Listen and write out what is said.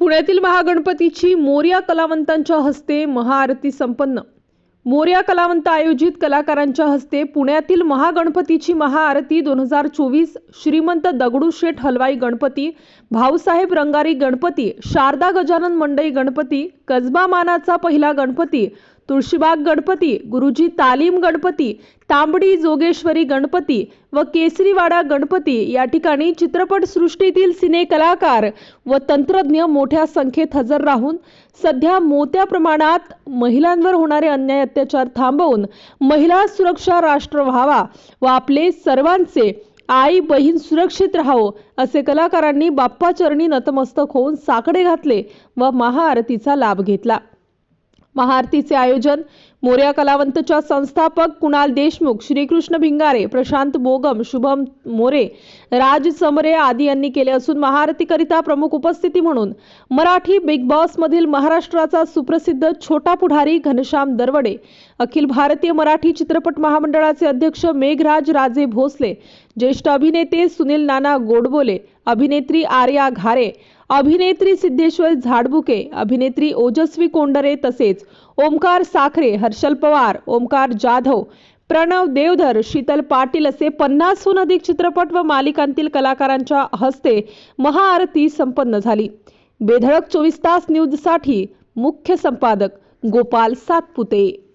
पुण्यातील महागणपतीची मोर्या कलावंतांच्या हस्ते महाआरती संपन्न. मोर्या कलावंत आयोजित कलाकारांच्या हस्ते पुण्यातील महागणपतीची महाआरती दोन हजार चोवीस श्रीमंत दगडूशेठ हलवाई गणपती भाऊसाहेब रंगारी गणपती शारदा गजानन मंडई गणपती कसबा मानाचा पहिला गणपती तुळशीबाग गणपती गुरुजी तालीम गणपती तांबडी जोगेश्वरी गणपती व केसरीवाडा गणपती या ठिकाणी चित्रपटसृष्टीतील सिने कलाकार व तंत्रज्ञ मोठ्या संख्येत हजर राहून सध्या मोठ्या प्रमाणात महिलांवर होणारे अन्याय अत्याचार थांबवून महिला सुरक्षा राष्ट्र व्हावा व आपले सर्वांचे आई बहीण सुरक्षित राहो असे कलाकारांनी बाप्पाचरणी नतमस्तक होऊन साकडे घातले व महाआरतीचा लाभ घेतला. महाआरतीचे आयोजन मोर्या कलावंतच्या संस्थापक कुणाल देशमुख श्रीकृष्ण भिंगारे प्रशांत बोगम शुभम मोरे राज समरे आदी यांनी केले असून महाआरतीकरिता प्रमुख उपस्थिती म्हणून मराठी बिग बॉस मधील महाराष्ट्राचा सुप्रसिद्ध छोटा पुढारी घनश्याम दरवडे अखिल भारतीय मराठी चित्रपट महामंडळाचे अध्यक्ष मेघराज राजे भोसले ज्येष्ठ अभिनेते सुनील नाना गोडबोले अभिनेत्री आर्या घारे अभिनेत्री सिद्धेश्वर झाडबुके अभिनेत्री ओजस्वी कोंडरे तसेच ओमकार साखरे हर्षल पवार ओमकार जाधव प्रणव देवधर शीतल पाटील असे पन्नासहून अधिक चित्रपट व मालिकांतील कलाकारांच्या हस्ते महाआरती संपन्न झाली. बेधडक चोवीस तास न्यूजसाठी मुख्य संपादक गोपाल सातपुते.